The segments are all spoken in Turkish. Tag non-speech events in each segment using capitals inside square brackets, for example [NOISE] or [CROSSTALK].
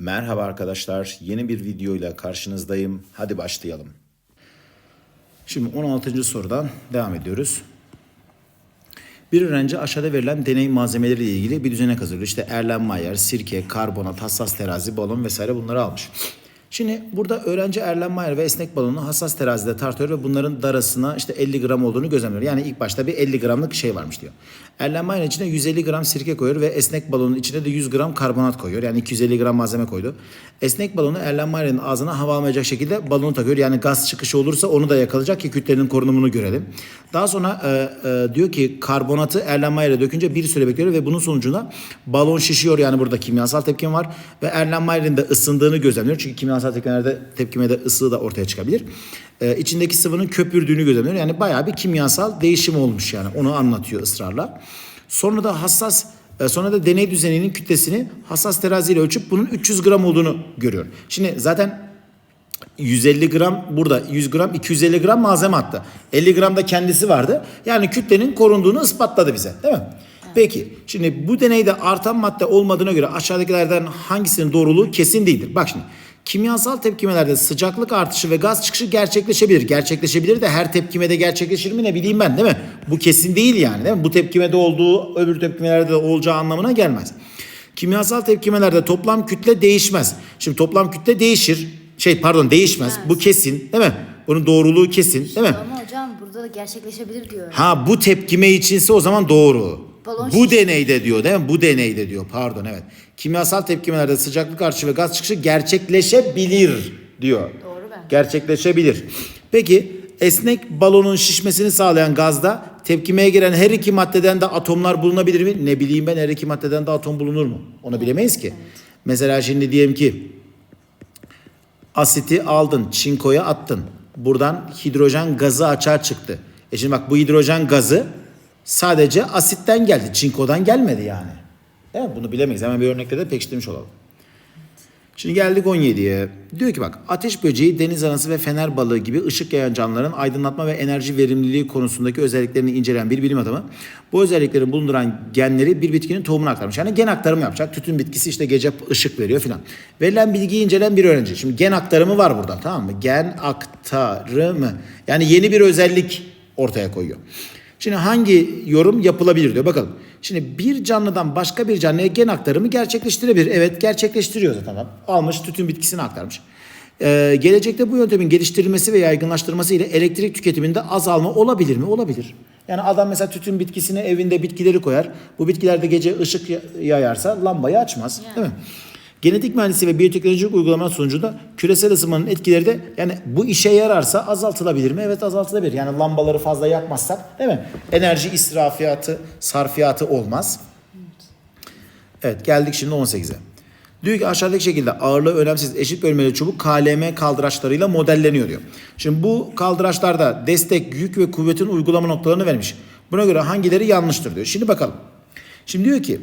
Merhaba arkadaşlar. Yeni bir videoyla karşınızdayım. Hadi başlayalım. Şimdi 16. sorudan devam ediyoruz. Bir öğrenci aşağıda verilen deney malzemeleri ile ilgili bir düzenek hazırlıyor. İşte Erlenmeyer, sirke, karbonat, hassas terazi, balon vesaire bunları almış. Şimdi burada öğrenci Erlenmeyer ve esnek balonu hassas terazide tartıyor ve bunların darasına işte 50 gram olduğunu gözlemliyor. Yani ilk başta bir 50 gramlık şey varmış diyor. Erlenmeyer içine 150 gram sirke koyuyor ve esnek balonun içine de 100 gram karbonat koyuyor. Yani 250 gram malzeme koydu. Esnek balonu Erlenmeyer'in ağzına hava almayacak şekilde balonu takıyor. Yani gaz çıkışı olursa onu da yakalayacak ki kütlenin korunumunu görelim. Daha sonra e, e, diyor ki karbonatı Erlenmeyer'e dökünce bir süre bekliyor ve bunun sonucunda balon şişiyor. Yani burada kimyasal tepkim var ve Erlenmeyer'in de ısındığını gözlemliyor. Çünkü kimyasal tepkimlerde tepkimede ısı da ortaya çıkabilir. E, içindeki sıvının köpürdüğünü gözlemliyor. Yani bayağı bir kimyasal değişim olmuş yani. Onu anlatıyor ısrarla. Sonra da hassas e, Sonra da deney düzeninin kütlesini hassas teraziyle ölçüp bunun 300 gram olduğunu görüyor. Şimdi zaten 150 gram burada 100 gram 250 gram malzeme attı. 50 gram da kendisi vardı. Yani kütlenin korunduğunu ispatladı bize değil mi? Peki şimdi bu deneyde artan madde olmadığına göre aşağıdakilerden hangisinin doğruluğu kesin değildir. Bak şimdi kimyasal tepkimelerde sıcaklık artışı ve gaz çıkışı gerçekleşebilir. Gerçekleşebilir de her tepkimede gerçekleşir mi ne bileyim ben değil mi? Bu kesin değil yani değil mi? Bu tepkimede olduğu öbür tepkimelerde de olacağı anlamına gelmez. Kimyasal tepkimelerde toplam kütle değişmez. Şimdi toplam kütle değişir. Şey pardon değişmez. Bu kesin değil mi? Bunun doğruluğu kesin değil mi? Ama hocam burada da gerçekleşebilir diyor. Ha bu tepkime içinse o zaman doğru. Balon bu deneyde diyor değil mi? Bu deneyde diyor. Pardon evet. Kimyasal tepkimelerde sıcaklık artışı ve gaz çıkışı gerçekleşebilir diyor. Doğru ben. Gerçekleşebilir. Peki esnek balonun şişmesini sağlayan gazda tepkimeye giren her iki maddeden de atomlar bulunabilir mi? Ne bileyim ben her iki maddeden de atom bulunur mu? Onu bilemeyiz ki. Mesela şimdi diyelim ki asiti aldın, çinkoya attın. Buradan hidrojen gazı açığa çıktı. E şimdi bak bu hidrojen gazı sadece asitten geldi. Çinkodan gelmedi yani. Değil mi? Bunu bilemeyiz. Hemen bir örnekle de pekiştirmiş olalım. Şimdi geldik 17'ye. Diyor ki bak ateş böceği, deniz anası ve fener balığı gibi ışık yayan canlıların aydınlatma ve enerji verimliliği konusundaki özelliklerini inceleyen bir bilim adamı bu özellikleri bulunduran genleri bir bitkinin tohumuna aktarmış. Yani gen aktarımı yapacak. Tütün bitkisi işte gece ışık veriyor filan. Verilen bilgiyi inceleyen bir öğrenci. Şimdi gen aktarımı var burada tamam mı? Gen aktarımı. Yani yeni bir özellik ortaya koyuyor. Şimdi hangi yorum yapılabilir diyor. Bakalım. Şimdi bir canlıdan başka bir canlıya gen aktarımı gerçekleştirebilir. Evet gerçekleştiriyor zaten. adam. Almış tütün bitkisini aktarmış. Ee, gelecekte bu yöntemin geliştirilmesi ve yaygınlaştırması ile elektrik tüketiminde azalma olabilir mi? Olabilir. Yani adam mesela tütün bitkisine evinde bitkileri koyar. Bu bitkiler de gece ışık ya- yayarsa lambayı açmaz. Değil mi? Genetik mühendisliği ve biyoteknolojik uygulama sonucunda küresel ısınmanın etkileri de yani bu işe yararsa azaltılabilir mi? Evet azaltılabilir. Yani lambaları fazla yakmazsak değil mi? Enerji israfiyatı, sarfiyatı olmaz. Evet geldik şimdi 18'e. Diyor ki aşağıdaki şekilde ağırlığı önemsiz eşit bölmeli çubuk KLM kaldıraçlarıyla modelleniyor diyor. Şimdi bu kaldıraçlarda destek, yük ve kuvvetin uygulama noktalarını vermiş. Buna göre hangileri yanlıştır diyor. Şimdi bakalım. Şimdi diyor ki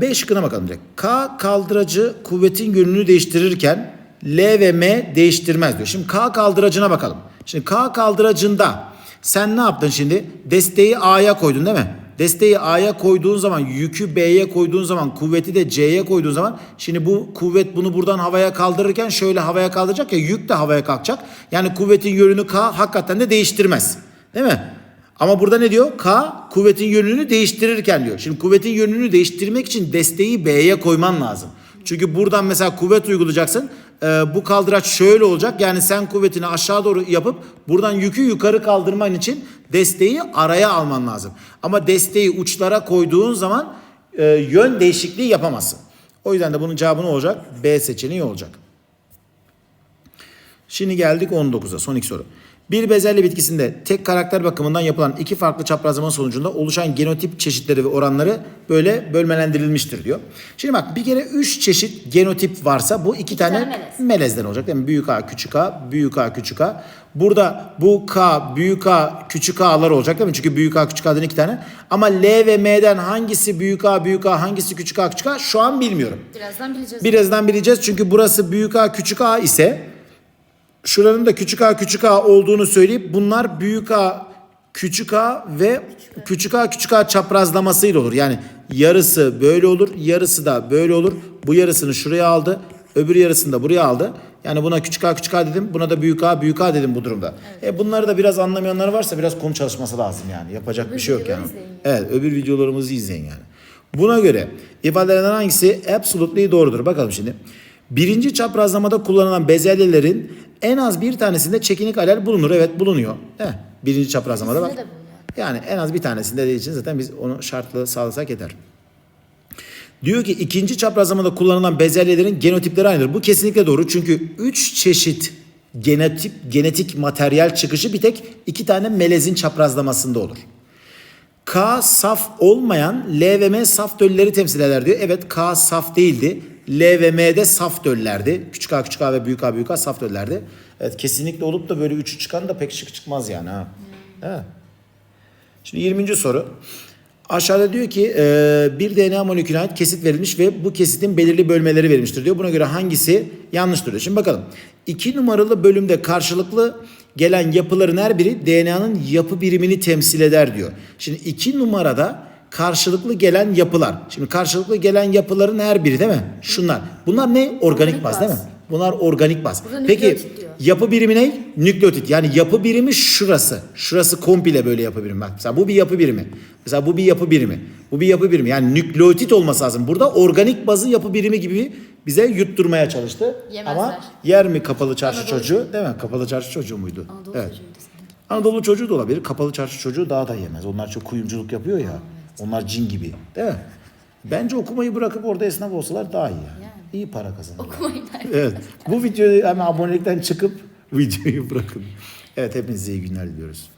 B şıkkına bakalım direkt. K kaldıracı kuvvetin yönünü değiştirirken L ve M değiştirmez diyor. Şimdi K kaldıracına bakalım. Şimdi K kaldıracında sen ne yaptın şimdi? Desteği A'ya koydun değil mi? Desteği A'ya koyduğun zaman, yükü B'ye koyduğun zaman, kuvveti de C'ye koyduğun zaman şimdi bu kuvvet bunu buradan havaya kaldırırken şöyle havaya kaldıracak ya yük de havaya kalkacak. Yani kuvvetin yönünü K hakikaten de değiştirmez. Değil mi? Ama burada ne diyor? K kuvvetin yönünü değiştirirken diyor. Şimdi kuvvetin yönünü değiştirmek için desteği B'ye koyman lazım. Çünkü buradan mesela kuvvet uygulayacaksın. Ee, bu kaldıraç şöyle olacak. Yani sen kuvvetini aşağı doğru yapıp buradan yükü yukarı kaldırman için desteği araya alman lazım. Ama desteği uçlara koyduğun zaman e, yön değişikliği yapamazsın. O yüzden de bunun cevabı ne olacak? B seçeneği olacak. Şimdi geldik 19'a son iki soru. Bir bezelye bitkisinde tek karakter bakımından yapılan iki farklı çaprazlama sonucunda oluşan genotip çeşitleri ve oranları böyle bölmelendirilmiştir diyor. Şimdi bak bir kere üç çeşit genotip varsa bu iki tane tane melez. melezden olacak değil mi? Büyük A, küçük A, büyük A, küçük A. Burada bu K, büyük A, küçük A'lar olacak değil mi? Çünkü büyük A, küçük A'dan iki tane. Ama L ve M'den hangisi büyük A, büyük A, hangisi küçük A, küçük A şu an bilmiyorum. Birazdan bileceğiz. Birazdan bileceğiz çünkü burası büyük A küçük A ise şuranın da küçük A küçük A olduğunu söyleyip bunlar büyük A küçük A ve küçük A küçük A çaprazlamasıyla olur. Yani yarısı böyle olur, yarısı da böyle olur. Bu yarısını şuraya aldı, öbür yarısını da buraya aldı. Yani buna küçük a küçük a dedim, buna da büyük a büyük a dedim bu durumda. E bunları da biraz anlamayanlar varsa biraz konu çalışması lazım yani. Yapacak bir şey yok yani. izleyin Evet, öbür videolarımızı izleyin yani. Buna göre ifadelerden hangisi absolutely doğrudur? Bakalım şimdi. Birinci çaprazlamada kullanılan bezelyelerin en az bir tanesinde çekinik alel bulunur. Evet bulunuyor. Eh, birinci çaprazlamada bak. Yani en az bir tanesinde dediği için zaten biz onu şartlı sağlasak yeter. Diyor ki ikinci çaprazlamada kullanılan bezelyelerin genotipleri aynıdır. Bu kesinlikle doğru. Çünkü üç çeşit genotip, genetik materyal çıkışı bir tek iki tane melezin çaprazlamasında olur. K saf olmayan L ve M saf dölleri temsil eder diyor. Evet K saf değildi. L ve M de saf döllerdi. Küçük A küçük A ve büyük A büyük A saf döllerdi. Evet kesinlikle olup da böyle üçü çıkan da pek şık çıkmaz yani ha. Evet. Şimdi 20. soru. Aşağıda diyor ki e, bir DNA molekülüne ait kesit verilmiş ve bu kesitin belirli bölmeleri verilmiştir diyor. Buna göre hangisi yanlıştır diyor. Şimdi bakalım. 2 numaralı bölümde karşılıklı gelen yapıların her biri DNA'nın yapı birimini temsil eder diyor. Şimdi 2 numarada karşılıklı gelen yapılar. Şimdi karşılıklı gelen yapıların her biri değil mi? Şunlar. Bunlar ne? Organik, baz değil mi? Bunlar organik baz. Burada Peki. Yapı birimi ne? Nükleotit. Yani yapı birimi şurası. Şurası komple böyle yapı birimi. Bak mesela bu bir yapı birimi. Mesela bu bir yapı birimi. Bu bir yapı birimi. Yani nükleotit olması lazım. Burada organik bazı yapı birimi gibi bize yutturmaya çalıştı. Yemezler. Ama yer mi kapalı çarşı Anadolu. çocuğu? Değil mi? Kapalı çarşı çocuğu muydu? Anadolu evet. çocuğuydu. Anadolu çocuğu da olabilir. Kapalı çarşı çocuğu daha da yemez. Onlar çok kuyumculuk yapıyor ya. Onlar cin gibi. Değil mi? Bence okumayı bırakıp orada esnaf olsalar daha iyi. Yani. İyi para kazanırlar. Okumayı? Evet. Bu videoyu hemen abonelikten çıkıp [LAUGHS] videoyu bırakın. Evet hepinize iyi günler diliyoruz.